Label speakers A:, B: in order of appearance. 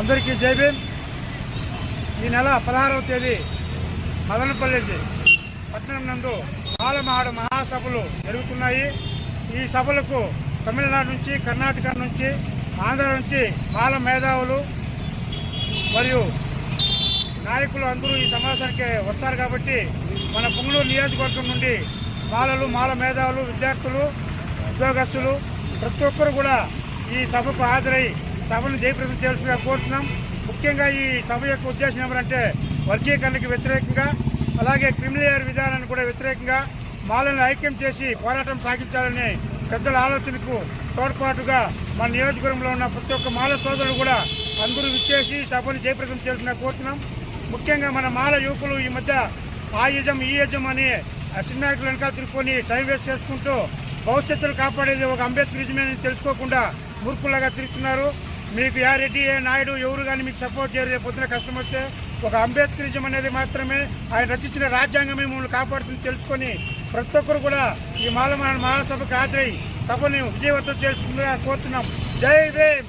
A: అందరికీ జై భీమ్. ఈ నెల పదహారవ తేదీ మదనపల్లి పట్టణం నందు బాలమహాడు మహాసభలు జరుగుతున్నాయి. ఈ సభలకు తమిళనాడు నుంచి కర్ణాటక నుంచి ఆంధ్ర నుంచి బాల మేధావులు మరియు నాయకులు అందరూ ఈ సమావేశానికి వస్తారు కాబట్టి మన పుంగళూరు నియోజకవర్గం నుండి మాలలు మాల మేధావులు విద్యార్థులు ఉద్యోగస్తులు ప్రతి ఒక్కరు కూడా ఈ సభకు హాజరై సభను జయప్రదం చేయాల్సిందిగా కోరుతున్నాం. ముఖ్యంగా ఈ సభ యొక్క ఉద్దేశం ఏమంటే వర్గీకరణకు వ్యతిరేకంగా అలాగే క్రిమినల్ విధానాన్ని కూడా వ్యతిరేకంగా మాలను ఐక్యం చేసి పోరాటం సాగించాలని పెద్దల ఆలోచనకు తోడ్పాటుగా మన నియోజకవర్గంలో ఉన్న ప్రతి ఒక్క మాల సోదరులు కూడా అందరూ విచ్చేసి సభను జయప్రదం చేయాల్సిందిగా కోరుతున్నాం. ముఖ్యంగా మన మాల యువకులు ఈ మధ్య ఆ యజం ఈ యజం అని ఆ వెనకాల తిరుక్కొని టైం వేస్ట్ చేసుకుంటూ భవిష్యత్తును కాపాడేది ఒక అంబేద్కరిజమే అని తెలుసుకోకుండా మూర్ఖులాగా తిరుగుతున్నారు. మీకు యా రెడ్డి ఏ నాయుడు ఎవరు కానీ మీకు సపోర్ట్ చేయరు. రేపు పొద్దున కష్టం వస్తే ఒక అంబేద్కరిజం అనేది మాత్రమే ఆయన రచించిన రాజ్యాంగమే మమ్మల్ని కాపాడుతుంది తెలుసుకొని ప్రతి ఒక్కరు కూడా ఈ మాల మహాసభకు హాజరై సభను విజయవంతం చేస్తుందిగా కోరుతున్నాం. జై భీమ్!